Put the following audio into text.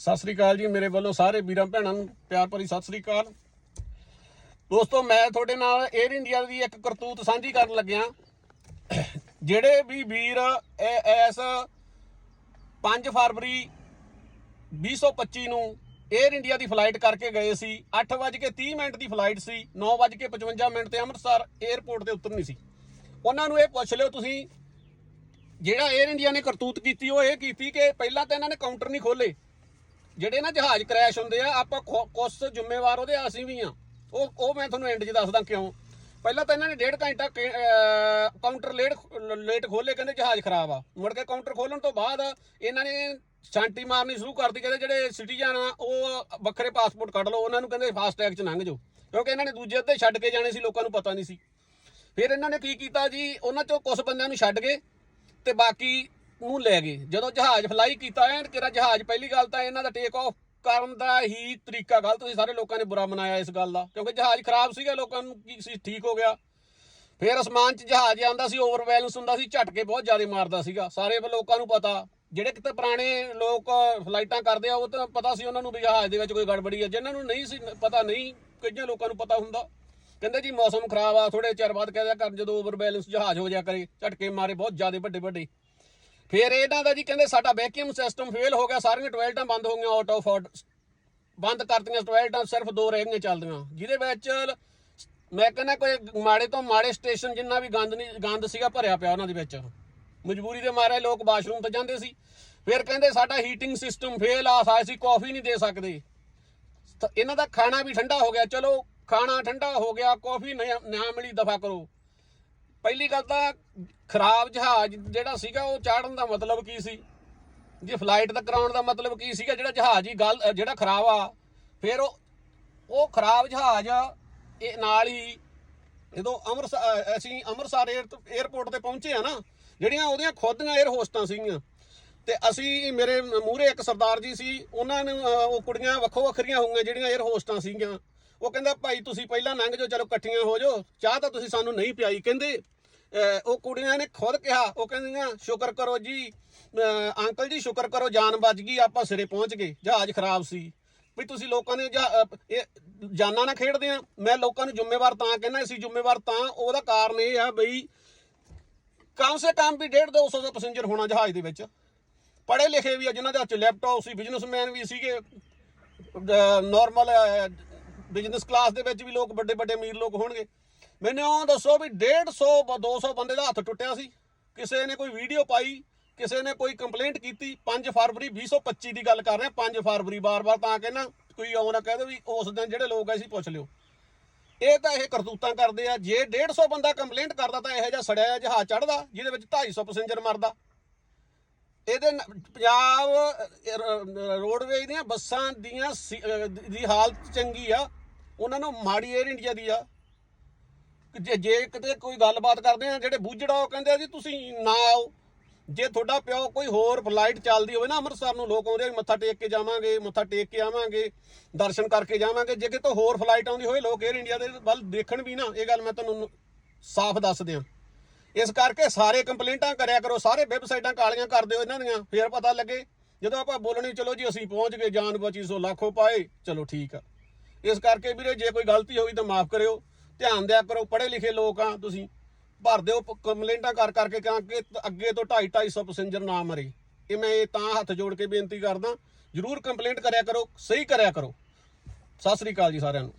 ਸਤਿ ਸ੍ਰੀ ਅਕਾਲ ਜੀ, ਮੇਰੇ ਵੱਲੋਂ ਸਾਰੇ ਵੀਰਾਂ ਭੈਣਾਂ ਨੂੰ ਪਿਆਰ ਭਰੀ ਸਤਿ ਸ੍ਰੀ ਅਕਾਲ। ਦੋਸਤੋ, ਮੈਂ ਤੁਹਾਡੇ ਨਾਲ 에ਅਰ ਇੰਡੀਆ ਦੀ ਇੱਕ ਕਰਤੂਤ ਸਾਂਝੀ ਕਰਨ ਲੱਗਿਆ। ਜਿਹੜੇ ਵੀ ਵੀਰ ਇਸ 5 ਫਰਵਰੀ 2025 ਨੂੰ 에ਅਰ ਇੰਡੀਆ ਦੀ ਫਲਾਈਟ ਕਰਕੇ ਗਏ ਸੀ 8:30 ਮਿੰਟ ਦੀ ਫਲਾਈਟ ਸੀ 9:55 ਮਿੰਟ ਤੇ ਅੰਮ੍ਰਿਤਸਰ 에ਅਰਪੋਰਟ ਤੇ ਉਤਰਨੀ ਸੀ। ਉਹਨਾਂ ਨੂੰ ਇਹ ਪੁੱਛ ਲਿਓ ਤੁਸੀਂ, ਜਿਹੜਾ 에ਅਰ ਇੰਡੀਆ ਨੇ ਕਰਤੂਤ ਕੀਤੀ, ਉਹ ਇਹ ਕੀਤੀ ਕਿ ਪਹਿਲਾਂ ਤਾਂ ਇਹਨਾਂ ਨੇ ਕਾਊਂਟਰ ਨਹੀਂ ਖੋਲੇ ਜਿਹੜੇ ਨਾ ਜਹਾਜ਼ ਕ੍ਰੈਸ਼ ਹੁੰਦੇ ਆ, ਆਪਾਂ ਖੁ- ਕੁਛ ਜ਼ਿੰਮੇਵਾਰ ਉਹਦੇ ਅਸੀਂ ਵੀ ਆ। ਉਹ ਉਹ ਮੈਂ ਤੁਹਾਨੂੰ ਐਂਡ 'ਚ ਦੱਸਦਾ ਕਿਉਂ। ਪਹਿਲਾਂ ਤਾਂ ਇਹਨਾਂ ਨੇ ਡੇਢ ਘੰਟਾ ਕਿ- ਕਾਊਂਟਰ ਲੇਟ ਲੇਟ ਖੋਲੇ ਕਹਿੰਦੇ ਜਹਾਜ਼ ਖਰਾਬ ਆ। ਮੁੜ ਕੇ ਕਾਊਂਟਰ ਖੋਲਣ ਤੋਂ ਬਾਅਦ ਇਹਨਾਂ ਨੇ ਛਾਂਟੀ ਮਾਰਨੀ ਸ਼ੁਰੂ ਕਰਤੀ, ਕਹਿੰਦੇ ਜਿਹੜੇ ਸਿਟੀਜ਼ਨ ਆ, ਉਹ ਵੱਖਰੇ ਪਾਸਪੋਰਟ ਕੱਢ ਲਓ। ਉਹਨਾਂ ਨੂੰ ਕਹਿੰਦੇ ਫਾਸਟ ਟੈਗ 'ਚ ਲੰਘ ਜਾਓ। ਕਿਉਂਕਿ ਇਹਨਾਂ ਨੇ ਦੂਜੇ ਅੱਧੇ ਛੱਡ ਕੇ ਜਾਣੇ ਸੀ, ਲੋਕਾਂ ਨੂੰ ਪਤਾ ਨਹੀਂ ਸੀ। ਫਿਰ ਇਹਨਾਂ ਨੇ ਕੀ ਕੀਤਾ ਜੀ, ਉਹਨਾਂ ਚੋਂ ਕੁਝ ਬੰਦਿਆਂ ਨੂੰ ਛੱਡ ਗਏ ਤੇ ਬਾਕੀ ਨੂੰ ਲੈ ਗਏ। ਜਦੋਂ ਜਹਾਜ਼ ਫਲਾਈ ਕੀਤਾ, ਐਨ ਕਿਰਾ ਜਹਾਜ਼, ਪਹਿਲੀ ਗੱਲ ਤਾਂ ਇਹਨਾਂ ਦਾ ਟੇਕ ਆਫ ਕਰਨ ਦਾ ਹੀ ਤਰੀਕਾ ਗਲਤ ਸੀ ਸਾਰੇ ਲੋਕਾਂ ਨੇ ਬੁਰਾ ਮਨਾਇਆ ਇਸ ਗੱਲ ਦਾ, ਕਿਉਂਕਿ ਜਹਾਜ਼ ਖਰਾਬ ਸੀਗਾ, ਲੋਕਾਂ ਨੂੰ ਕੀ ਸੀ, ਠੀਕ ਹੋ ਗਿਆ। ਫਿਰ ਅਸਮਾਨ 'ਚ ਜਹਾਜ਼ ਆਉਂਦਾ ਸੀ ਓਵਰਬੈਲੈਂਸ ਹੁੰਦਾ ਸੀ, ਝਟਕੇ ਬਹੁਤ ਜ਼ਿਆਦਾ ਮਾਰਦਾ ਸੀਗਾ। ਸਾਰੇ ਲੋਕਾਂ ਨੂੰ ਪਤਾ, ਜਿਹੜੇ ਕਿਤੇ ਪੁਰਾਣੇ ਲੋਕ ਫਲਾਈਟਾਂ ਕਰਦੇ ਆ, ਉਹ ਤਾਂ ਪਤਾ ਸੀ ਉਹਨਾਂ ਨੂੰ ਵੀ ਜਹਾਜ਼ ਦੇ ਵਿੱਚ ਕੋਈ ਗੜਬੜੀ ਹੈ ਜਿਨ੍ਹਾਂ ਨੂੰ ਨਹੀਂ ਸੀ, ਪਤਾ ਨਹੀਂ, ਕਈਆਂ ਲੋਕਾਂ ਨੂੰ ਪਤਾ ਹੁੰਦਾ। ਕਹਿੰਦੇ ਜੀ, ਮੌਸਮ ਖਰਾਬ ਆ ਥੋੜੇ ਚਿਰ ਬਾਅਦ ਕਹਿਆ ਕਰ, ਜਦੋਂ ਓਵਰ ਬੈਲੈਂਸ ਜਹਾਜ਼ ਹੋ ਜਾ ਕਰੇ, ਝਟਕੇ ਮਾਰੇ, ਬਹੁਤ ਜ਼ਿਆਦਾ ਵੱਡੇ ਵੱਡੇ ਫਿਰ ਇਹਨਾਂ ਦਾ ਜੀ ਕਹਿੰਦੇ ਸਾਡਾ ਵੈਕਿਊਮ ਸਿਸਟਮ ਫੇਲ ਹੋ ਗਿਆ, ਸਾਰੀਆਂ ਟਾਇਲਟਾਂ ਬੰਦ ਹੋ ਗਈਆਂ ਆਊਟ ਆਫ ਬੰਦ ਕਰਤੀਆਂ ਟਾਇਲਟਾਂ ਸਿਰਫ ਦੋ ਰਹਿ ਗਈਆਂ ਚੱਲਦੀਆਂ, ਜਿਹਦੇ ਵਿੱਚ ਮੈਂ ਕਹਿੰਦਾ ਕੋਈ ਮਾੜੇ ਤੋਂ ਮਾੜੇ ਸਟੇਸ਼ਨ ਜਿੰਨਾ ਵੀ ਗੰਦ ਨਹੀਂ, ਗੰਦ ਸੀਗਾ, ਭਰਿਆ ਪਿਆ ਉਹਨਾਂ ਦੇ ਵਿੱਚ। ਮਜਬੂਰੀ ਦੇ ਮਾਰੇ ਲੋਕ ਵਾਸ਼ਰੂਮ ਤੇ ਜਾਂਦੇ ਸੀ। ਫਿਰ ਕਹਿੰਦੇ ਸਾਡਾ ਹੀਟਿੰਗ ਸਿਸਟਮ ਫੇਲ ਆ, ਅਸੀਂ ਕਾਫੀ ਨਹੀਂ ਦੇ ਸਕਦੇ। ਤਾਂ ਇਹਨਾਂ ਦਾ ਖਾਣਾ ਵੀ ਠੰਡਾ ਹੋ ਗਿਆ, ਚਲੋ ਖਾਣਾ ਠੰਡਾ ਹੋ ਗਿਆ ਕਾਫੀ ਨਾ ਨਾ ਮਿਲੀ, ਦਫਾ ਕਰੋ। ਪਹਿਲੀ ਗੱਲ ਤਾਂ ਖਰਾਬ ਜਹਾਜ਼ ਜਿਹੜਾ ਸੀਗਾ ਉਹ ਚਾੜਨ ਦਾ ਮਤਲਬ ਕੀ ਸੀ? ਜੇ ਫਲਾਈਟ ਦਾ ਕਰਾਉਣ ਦਾ ਮਤਲਬ ਕੀ ਸੀਗਾ? ਜਿਹੜਾ ਜਹਾਜ਼ ਹੀ ਗੱਲ ਜਿਹੜਾ ਖਰਾਬ ਆ, ਫਿਰ ਉਹ ਉਹ ਖਰਾਬ ਜਹਾਜ਼ ਇਹ ਨਾਲ ਹੀ ਜਦੋਂ ਅੰਮ੍ਰਿਤਸਰ ਅਸੀਂ ਅੰਮ੍ਰਿਤਸਰ 에어ਪੋਰਟ ਤੇ ਪਹੁੰਚੇ ਆ ਨਾ, ਜਿਹੜੀਆਂ ਉਹਦੀਆਂ ਖੁਦੀਆਂ 에ਅਰ ਹੋਸਟਾਂ ਸੀਗੀਆਂ, ਤੇ ਅਸੀਂ ਮੇਰੇ ਮੂਹਰੇ ਇੱਕ ਸਰਦਾਰ ਜੀ ਸੀ, ਉਹਨਾਂ ਨੇ ਉਹ ਕੁੜੀਆਂ ਵੱਖੋ ਵੱਖਰੀਆਂ ਹੋਈਆਂ ਜਿਹੜੀਆਂ 에ਅਰ ਹੋਸਟਾਂ ਸੀਗੀਆਂ, ਉਹ ਕਹਿੰਦਾ, ਭਾਈ ਤੁਸੀਂ ਪਹਿਲਾਂ ਲੰਘ ਜਾਓ, ਚਲੋ ਇਕੱਠੀਆਂ ਹੋ ਜਾਓ, ਚਾਹ ਤਾਂ ਤੁਸੀਂ ਸਾਨੂੰ ਨਹੀਂ ਪਿਆਈ। ਕਹਿੰਦੇ ਉਹ ਕੁੜੀਆਂ ਨੇ ਖੁਦ ਕਿਹਾ, ਉਹ ਕਹਿੰਦੀਆਂ, ਸ਼ੁਕਰ ਕਰੋ ਜੀ ਅੰਕਲ ਜੀ, ਸ਼ੁਕਰ ਕਰੋ ਜਾਨ ਬਚ ਗਈ, ਆਪਾਂ ਸਿਰੇ ਪਹੁੰਚ ਗਏ, ਜਹਾਜ਼ ਖਰਾਬ ਸੀ। ਵੀ ਤੁਸੀਂ ਲੋਕਾਂ ਨੇ ਜਾਨਾਂ ਨਾਲ ਖੇਡਦੇ ਆ। ਮੈਂ ਲੋਕਾਂ ਨੂੰ ਜ਼ਿੰਮੇਵਾਰ ਤਾਂ ਕਹਿੰਦਾ, ਅਸੀਂ ਜ਼ਿੰਮੇਵਾਰ ਤਾਂ, ਉਹਦਾ ਕਾਰਨ ਇਹ ਆ ਬਈ ਕਮ ਸੇ ਕਮ ਵੀ 1.5 200 ਦਾ ਪੈਸੇਂਜਰ ਹੋਣਾ ਜਹਾਜ਼ ਦੇ ਵਿੱਚ। ਪੜ੍ਹੇ ਲਿਖੇ ਵੀ ਆ, ਜਿਨ੍ਹਾਂ ਦੇ ਹੱਥ ਲੈਪਟਾਪ ਸੀ ਬਿਜ਼ਨਸਮੈਨ ਵੀ ਸੀਗੇ। ਨਾਰਮਲ ਬਿਜ਼ਨਸ ਕਲਾਸ ਦੇ ਵਿੱਚ ਵੀ ਲੋਕ ਵੱਡੇ ਵੱਡੇ ਅਮੀਰ ਲੋਕ ਹੋਣਗੇ। ਮੈਨੂੰ ਉਹ ਦੱਸੋ ਵੀ 150 200 ਬੰਦੇ ਦਾ ਹੱਥ ਟੁੱਟਿਆ ਸੀ। ਕਿਸੇ ਨੇ ਕੋਈ ਵੀਡੀਓ ਪਾਈ, ਕਿਸੇ ਨੇ ਕੋਈ ਕੰਪਲੇਂਟ ਕੀਤੀ 5 ਫਰਵਰੀ 2025 ਦੀ ਗੱਲ ਕਰ ਰਹੇ ਹਾਂ 5 ਫਰਵਰੀ ਬਾਰ-ਬਾਰ ਤਾਂ ਕਹਿੰਦਾ, ਕੋਈ ਆਉਣਾ ਕਹਦੇ ਵੀ ਉਸ ਦਿਨ ਜਿਹੜੇ ਲੋਕ ਐ ਸੀ ਪੁੱਛ ਲਿਓ। ਇਹ ਤਾਂ ਇਹ ਕਰਤੂਤਾਂ ਕਰਦੇ ਆ, ਜੇ 150 ਬੰਦਾ ਕੰਪਲੇਂਟ ਕਰਦਾ ਤਾਂ ਇਹੋ ਜਿਹਾ ਸੜਿਆ ਜਹਾਜ਼ ਚੜਦਾ ਜਿਹਦੇ ਵਿੱਚ 250 ਪੈਸੇਂਜਰ ਮਰਦਾ। ਇਹਦੇ ਪੰਜਾਬ ਰੋਡਵੇਜ਼ ਦੀਆਂ ਬੱਸਾਂ ਦੀਆਂ ਸੀ- ਦੀ ਹਾਲਤ ਚੰਗੀ ਆ, ਉਹਨਾਂ ਨੂੰ ਮਾੜੀ 에ਅਰ ਇੰਡੀਆ ਦੀ ਆ। ਜੇ ਜੇ ਕਿਤੇ ਕੋਈ ਗੱਲਬਾਤ ਕਰਦੇ ਆ, ਜਿਹੜੇ ਬੂਝੜਾ ਉਹ ਕਹਿੰਦੇ ਆ ਜੀ, ਤੁਸੀਂ ਨਾ ਆਓ। ਜੇ ਤੁਹਾਡਾ ਪਿਓ ਕੋਈ ਹੋਰ ਫਲਾਈਟ ਚੱਲਦੀ ਹੋਵੇ ਨਾ, ਅੰਮ੍ਰਿਤਸਰ ਨੂੰ ਲੋਕ ਆਉਂਦੇ ਆ ਵੀ ਮੱਥਾ ਟੇਕ ਕੇ ਜਾਵਾਂਗੇ, ਮੱਥਾ ਟੇਕ ਕੇ ਆਵਾਂਗੇ, ਦਰਸ਼ਨ ਕਰਕੇ ਜਾਵਾਂਗੇ। ਜੇ ਕਿਤੇ ਹੋਰ ਫਲਾਈਟ ਆਉਂਦੀ ਹੋਵੇ, ਲੋਕ 에ਅਰ ਇੰਡੀਆ ਦੇ ਵੱਲ ਦੇਖਣ ਵੀ ਨਾ, ਇਹ ਗੱਲ ਮੈਂ ਤੁਹਾਨੂੰ ਸਾਫ਼ ਦੱਸ ਦਿਆਂ। ਇਸ ਕਰਕੇ ਸਾਰੇ ਕੰਪਲੇਂਟਾਂ ਕਰਿਆ ਕਰੋ, ਸਾਰੇ ਵੈਬਸਾਈਟਾਂ ਕਾਲੀਆਂ ਕਰ ਦਿਓ ਇਹਨਾਂ ਦੀਆਂ, ਫੇਰ ਪਤਾ ਲੱਗੇ। ਜਦੋਂ ਆਪਾਂ ਬੋਲਣੀ, ਚਲੋ ਜੀ, ਅਸੀਂ ਪਹੁੰਚ ਗਏ, ਜਾਨ ਬਚੀ ਸੋ, ਲੱਖੋ ਪਾਏ, ਚਲੋ ਠੀਕ ਆ। ਇਸ ਕਰਕੇ ਵੀਰੇ, ਜੇ ਕੋਈ ਗਲਤੀ ਹੋਈ ਤਾਂ ਮਾਫ ਕਰਿਓ। ਧਿਆਨ ਦਿਆ ਕਰੋ, ਪੜ੍ਹੇ ਲਿਖੇ ਲੋਕ ਆ ਤੁਸੀਂ। ਭਰ ਦਿਓ ਕੰਪਲੇਂਟਾਂ ਕਰ ਕਰਕੇ ਕਿ ਅੱਗੇ ਤੋਂ 2.5 250 ਪੈਸੇਂਜਰ ਨਾ ਮਰੇ। ਇਹ ਮੈਂ ਇਹ ਤਾਂ ਹੱਥ ਜੋੜ ਕੇ ਬੇਨਤੀ ਕਰਦਾ, ਜਰੂਰ ਕੰਪਲੇਂਟ ਕਰਿਆ ਕਰੋ, ਸਹੀ ਕਰਿਆ ਕਰੋ। ਸਤਿ ਸ੍ਰੀ ਅਕਾਲ ਜੀ ਸਾਰਿਆਂ ਨੂੰ।